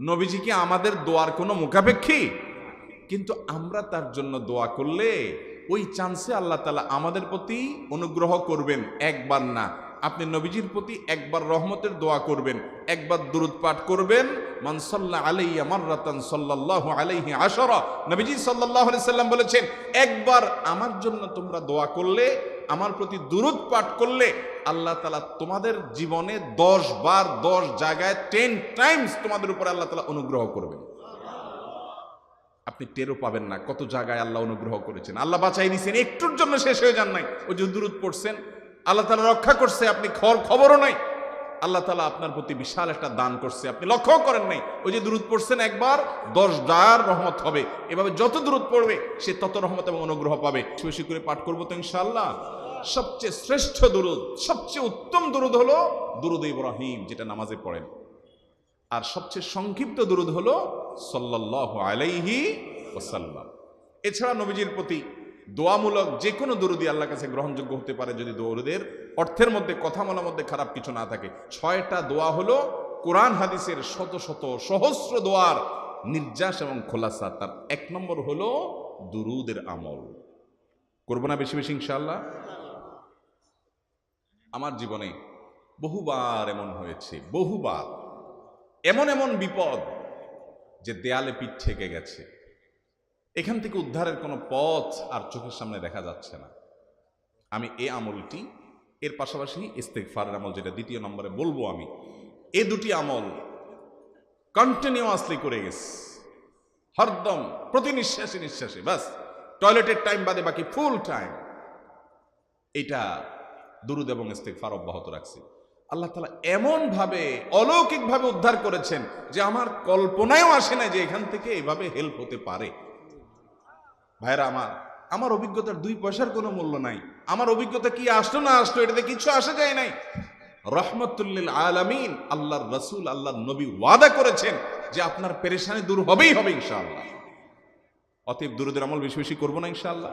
নবীজি কি আমাদের দোয়ার কোনো মুখাপেক্ষী? কিন্তু আমরা তার জন্য দোয়া করলে ওই চান্সে আল্লাহ তালা আমাদের প্রতি অনুগ্রহ করবেন একবার না। আপনি নবীজির প্রতি একবার রহমতের দোয়া করবেন, একবার দুরুদ পাঠ করবেন। মানসাল্লাহ আলাইয়া মাররাতান সাল্লাল্লাহু আলাইহি আশরা। নবীজি সাল্লাল্লাহু আলাইহি সাল্লাম বলেছেন, একবার আমার জন্য তোমরা দোয়া করলে, আমার প্রতি দুরুদ পাঠ করলে আল্লাহ তালা তোমাদের জীবনে দশ বার দশ জায়গায় টেন টাইমস তোমাদের উপরে আল্লাহ তালা অনুগ্রহ করবেন। আপনি টেরও পাবেন না কত জায়গায় আল্লাহ অনুগ্রহ করেছেন। আল্লাহ বাঁচাই দিয়েছেন একটুর জন্য শেষ হয়ে যান নাই। ওই যে দূরত পড়ছেন, আল্লাহ তালা রক্ষা করছে, আপনি খর খবরও নাই। আল্লাহ তালা আপনার প্রতি বিশাল একটা দান করছে, আপনি লক্ষ্য করেন নাই। ওই যে দূরত পড়ছেন একবার, দশ ডায়ার রহমত হবে। এভাবে যত দূরত পড়বে, সে তত রহমত এবং অনুগ্রহ পাবে। বেশি করে পাঠ করব তো ইনশাল্লাহ সবচেয়ে শ্রেষ্ঠ দুরুদ, সবচেয়ে উত্তম দুরুদ হলো দুরুদ ইব্রাহিম, যেটা নামাজে পড়েন। আর সবচেয়ে সংক্ষিপ্ত দুরুদ হলো সাল্লাহ আলাইহি ওসাল্লাম এছাড়া নবীজির প্রতি দোয়ামূলক যে কোনো দুরুদি আল্লাহ কাছে গ্রহণযোগ্য হতে পারে যদি দৌরুদের অর্থের মধ্যে, কথা বলার মধ্যে খারাপ কিছু না থাকে। ছয়টা দোয়া হলো কোরআন, হাদিসের শত শত সহস্র দোয়ার নির্যাস এবং খোলাসা। তার এক নম্বর হলো দুরুদের আমল। করব না বেশি বেশি ইনশাল্লাহ আমার জীবনে বহুবার এমন হয়েছে, বহুবার। এমন এমন বিপদ যে দেয়ালে পিঠ থেকে গেছে। এখান থেকে উদ্ধারের কোনো পথ আর চোখের সামনে দেখা যাচ্ছে না। আমি এ আমলটি, এর পাশাপাশি ইস্তেকফারের আমল, যেটা দ্বিতীয় নম্বরে বলব আমি, এ দুটি আমল কন্টিনিউয়াসলি করে গেছে। হরদম প্রতি নিঃশ্বাসে নিঃশ্বাসে বাস টয়লেটের টাইম বাদে বাকি ফুল টাইম এটা দুরুদ এবং ইস্তেকফার অব্যাহত রাখছি। আল্লাহ তালা এমনভাবে অলৌকিকভাবে উদ্ধার করেছেন যে আমার কল্পনায়ও আসে না যে এখান থেকে এভাবে হেল্প হতে পারে। ভাইরা আমার আমার অভিজ্ঞতার দুই পয়সার কোনো মূল্য নাই। আমার অভিজ্ঞতা কি আসলো না আসলো এটাতে কিছু আসা যায় নাই। রহমতুল্লিল আলামিন আল্লাহর রসুল, আল্লাহর নবী ওয়াদা করেছেন যে আপনার পেরেশানি দূর হবেই হবে ইনশাআল্লাহ। অতএব দুরুদের আমল বেশি বেশি করব না ইনশাআল্লাহ।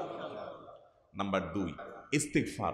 নাম্বার দুই ইস্তেকফার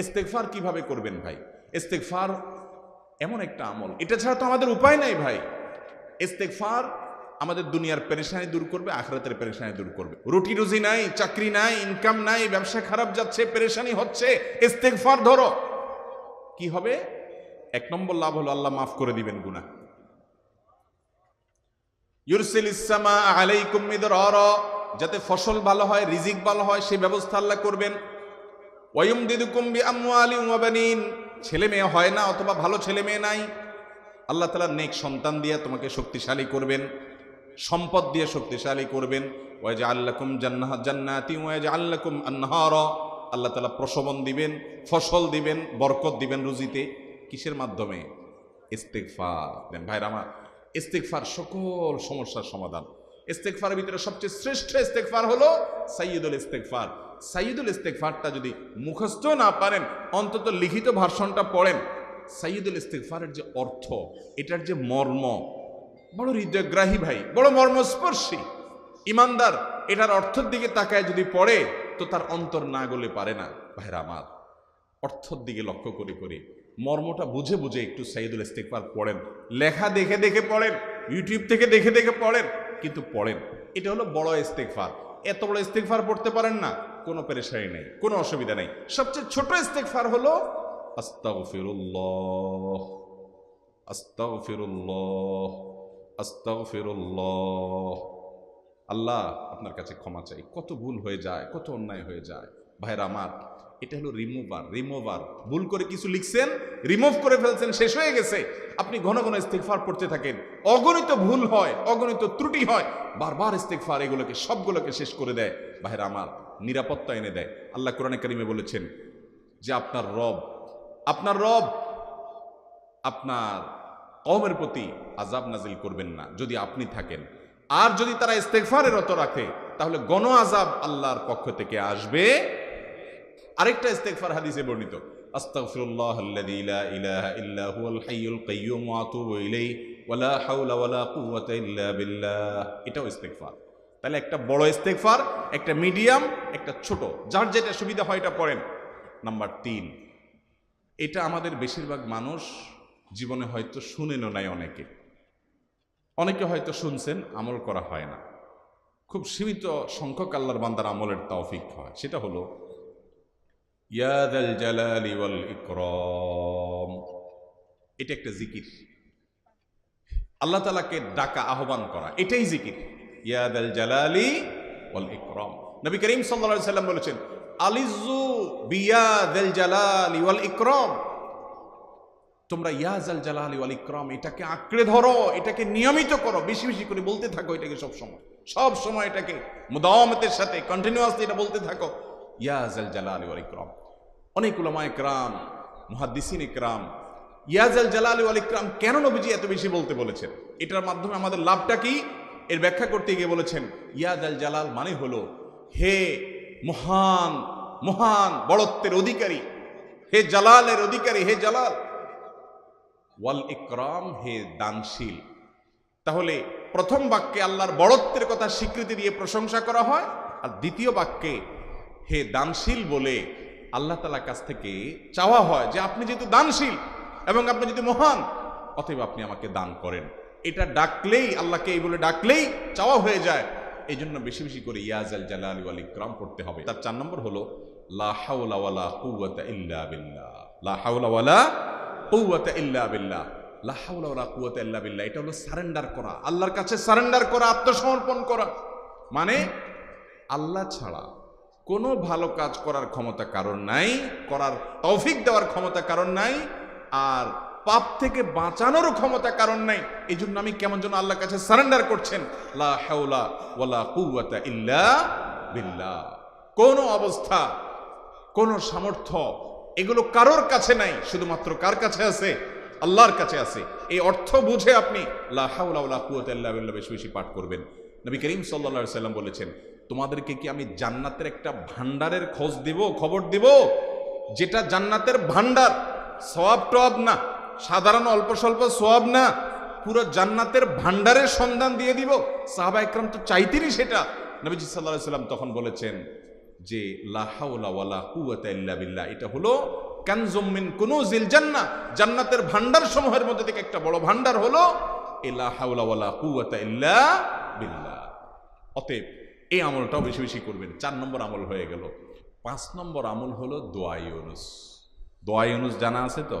ইস্তেকফার কীভাবে করবেন ভাই? ইস্তেকফার এমন একটা আমল। এটা ছাড়া তো আমাদের উপায় নাই ভাই। ইস্তেকফার আমাদের দুনিয়ার পেরেশানি দূর করবে, আখরাতের পেরেশানি দূর করবে। রুটি রুজি নাই, চাকরি নাই ইনকাম নাই, ব্যবসা খারাপ যাচ্ছে, পেরেশানি হচ্ছে ইস্তেকফার ধরো। কি হবে? এক নম্বর লাভ হলো আল্লাহ মাফ করে দিবেন গুনাহ। ইউরসিল ইসামা আলাইকুম মিদরারা। যাতে ফসল ভালো হয়, রিজিক ভালো হয় সেই ব্যবস্থা আল্লাহ করবেন। ওয়ুম দিদুকুম বি আমওয়ালি ওয়া বানিন। ছেলে মেয়ে হয় না অথবা ভালো ছেলে মেয়ে নাই। আল্লাহ তাআলা নেক সন্তান দিয়ে তোমাকে শক্তিশালী করবেন, সম্পদ দিয়ে শক্তিশালী করবেন। ওয়াজ আল্লাকুম জান্নাহ জান্নাতি ওয়াজ আল্লাকুম আনহার। আল্লাহ তাআলা প্রসবন দিবেন, ফসল দিবেন, বরকত দিবেন রুজিতে। কিসের মাধ্যমে? ইস্তেগফার। দেন ভাইরা আমার, ইস্তেগফার সকল সমস্যার সমাধান। ইস্তেগফারের ভিতরে সবচেয়ে শ্রেষ্ঠ ইস্তেগফার হলো সাইয়্যিদুল ইস্তেগফার। সাইয়্যিদুল ইস্তেগফারটা যদি মুখস্থ না পারেন, অন্তত লিখিত ভার্সনটা পড়েন। সাইয়্যিদুল ইস্তেগফারের যে অর্থ, এটার যে মর্ম, বড় হৃদয়গ্রাহী ভাই, বড় মর্মস্পর্শী। ইমানদার, এটার অর্থের দিকে তাকায় যদি পড়ে, তো তার অন্তর না গলে পারে না। ভাইরা আমার, অর্থর দিকে লক্ষ্য করে করে মর্মটা বুঝে বুঝে একটু সাইদুল ইস্তেকবার পড়েন। লেখা দেখে দেখে পড়েন, ইউটিউব থেকে দেখে দেখে পড়েন, কিন্তু পড়েন। এটা হলো বড় ইস্তেকফার এত বড় ইস্তেকফার পড়তে পারেন না। কোনো পেরেশানি নেই, কোনো অসুবিধা নেই। সবচেয়ে ছোট ইস্তেকফার হলো, আস্তাগফিরুল্লাহ আস্তাগফিরুল্লাহ আস্তাগফিরুল্লাহ। আল্লাহ আপনার কাছে ক্ষমা চাই। কত ভুল হয়ে যায়, কত অন্যায় হয়ে যায়। ভাইরা আমার, এটা হলো রিমুভার রিমুভার ভুল করে কিছু লিখছেন রিমুভ করে ফেলছেন, শেষ হয়ে গেছে। আপনি ঘন ঘন ইস্তেগফার পড়তে থাকেন। অগণিত ভুল হয়, অগণিত ত্রুটি হয়, বারবার ইস্তেগফার এগুলোকে, সবগুলোকে শেষ করে দেয়। ভাইরা আমার নিরাপত্তা এনে দেয়। আল্লাহ কোরআনে কারিমে বলেছেন যে আপনার রব আপনার রব আপনার কওমের প্রতি আজাব নাজিল করবেন না, যদি আপনি থাকেন। আর যদি তারা ইস্তেগফারে রত রাখে, তাহলে গণ আজাব আল্লাহর পক্ষ থেকে আসবে। আরেকটা ইস্তেকফার হাদিসে বর্ণিত এটাও ইস্তেগফার। তাহলে একটা বড় ইস্তেগফার, একটা মিডিয়াম, একটা ছোট। যার যেটা সুবিধা হয় এটা পড়েন। নাম্বার তিন, এটা আমাদের বেশিরভাগ মানুষ জীবনে হয়তো শুনেনও নাই অনেকে। অনেকে হয়তো শুনছেন, আমল করা হয় না। খুব সীমিত সংখ্যক আল্লাহর বান্দার আমলের তৌফিক হয়। সেটা হলো ইয়াদাল জালালি ওয়াল ইকরাম। এটা একটা জিকির। আল্লাহ তালাকে ডাকা, আহ্বান করা, এটাই জিকির। ইয়াদাল জালালি ওয়াল ইকরাম। নবী করিম আলাইহি সাল্লাম বলেছেন আলিজু বিয়াদাল জালালি ওয়াল ইকরাম। তোমরা ইয়াজাল জালালি ওয়াল ইকরাম, এটাকে আঁকড়ে ধরো, এটাকে নিয়মিত করো, বেশি বেশি করে বলতে থাকো এটাকে সব সময়। সব সময় এটাকে মুদাওয়ামতের সাথে কন্টিনিউয়াসলি এটা বলতে থাকো। ইয়াজাল জালালি ওয়াল ইকরাম। অনেক উলামা ইকরাম মুহাদ্দিসিন ইকরাম ইয়াজাল জালালি ওয়াল ইকরাম কেন নবীজি এত বেশি বলতে বলেছেন? এটার মাধ্যমে আমাদের লাভটা কি? এর ব্যাখ্যা করতে গিয়ে বলেছেন ইয়াজাল জালাল মানে হলো, হে মহান মহান বড়ত্বের অধিকারী, হে জালালের অধিকারী, হে জালাল, ওয়াল ইকরাম, হে দানশীল। তাহলে প্রথম বাক্যে আল্লাহর বড়ত্বের কথা স্বীকৃতি দিয়ে প্রশংসা করা হয়, আর দ্বিতীয় বাক্যে, হে দানশীল বলে আল্লাহ তালার কাছ থেকে চাওয়া হয় যে, আপনি যেহেতু দানশীল এবং আপনি যদি মহান, অতএব আপনি আমাকে দান করেন। এটা ডাকলেই, আল্লাহকে এই বলে ডাকলেই চাওয়া হয়ে যায়। এই জন্য বেশি বেশি করে ইয়াজাল জালাল ওয়াল ইকরাম পড়তে হবে। তার চার নম্বর হলো, লা লা এটা হলো সারেন্ডার করা। আল্লাহর কাছে সারেন্ডার করা, আত্মসমর্পণ করা। মানে আল্লাহ ছাড়া কোনো ভালো কাজ করার ক্ষমতা কারণ নাই, করার তৌফিক দেওয়ার ক্ষমতা কারণ নাই, আর পাপ থেকে বাঁচানোরও ক্ষমতা কারণ নাই। এই জন্য আমি কেমন যেন আল্লাহর কাছে সারেন্ডার করছেন ওয়ালা ইল্লা বিল্লাহ। কোন অবস্থা, কোন সামর্থ্য এগুলো কারোর কাছে নাই, শুধুমাত্র কার কাছে আছে? আল্লাহর কাছে আছে। এই অর্থ বুঝে আপনি লা হাওলা বেশি বেশি পাঠ করবেন। নবী করিম সাল্লাল্লাহু সাল্লাম বলেছেন, তোমাদেরকে কি আমি জান্নাতের একটা ভান্ডারের খোঁজ দিব, খবর দিব? যেটা জান্নাতের ভান্ডার সওয়াব টব না। সাধারণ অল্প স্বল্প সোয়াব না, পুরো জান্নাতের ভান্ডারের সন্ধান দিয়ে দিব। সাহাবা একরাম তো চাইতেনই সেটা। নবীজি সাল্লাহ সাল্লাম তখন বলেছেন যে লাহাউলা এটা হলো কানজুমিন কোন জিল জান্না জান্নাতের ভান্ডার সমূহের মধ্যে থেকে একটা বড় ভান্ডার হলো বিল্লাহ। অতএব এই আমলটাও বেশি বেশি করবেন, চার নম্বর আমল হয়ে গেল। পাঁচ নম্বর আমল হলো দোয়া ইউনুস। দোয়া ইউনুস জানা আছে তো?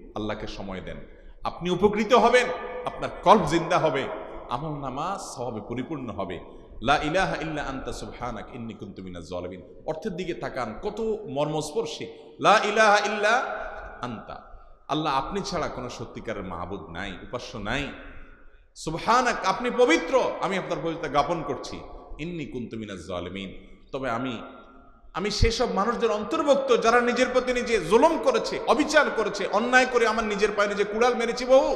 আল্লাহকে সময় দেন। আপনি উপকৃত হবেন, আপনার কল্প জিন্দা হবে, আমল নামা সবে পরিপূর্ণ হবে। লা ইলাহা ইল্লা আনতা সুবহানাক, ইন্নী কুনতু মিনাজ জালিমিন। অর্থের দিকে তাকান, কত মর্মস্পর্শী। লা ইলাহা ইল্লা আনতা। আল্লাহ আপনি ছাড়া কোনো সত্যিকারের মাহবুদ নাই, উপাস্য নাই। সুবহানাক, আপনি পবিত্র, আমি আপনার পবিত্রতা জ্ঞাপন করছি। ইন্নি কুন্তুমিনা জালিমিন। তবে আমি আমি সেসব মানুষদের অন্তর্ভুক্ত যারা নিজের প্রতি নিজে জুলুম করেছে, অবিচার করেছে, অন্যায় করে আমার নিজের পায়ে নিজে কুড়াল মেরেছি বহু।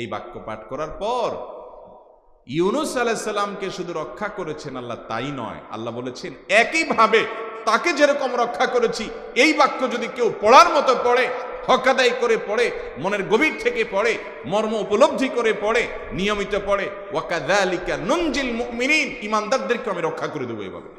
এই বাক্য পাঠ করার পর ইউনুস আলাইসাল্লামকে শুধু রক্ষা করেছেন আল্লাহ, তাই নয়। আল্লাহ বলেছেন, একইভাবে তাকে যেরকম রক্ষা করেছি, এই বাক্য যদি কেউ পড়ার মতো পড়ে, হকাদাই করে পড়ে, মনের গভীর থেকে পড়ে, মর্ম উপলব্ধি করে পড়ে, নিয়মিত পড়ে ওয়াকাদালিকা নুনজিল মুমিনিন, ইমানদারদেরকে আমি রক্ষা করে দেবো এভাবে।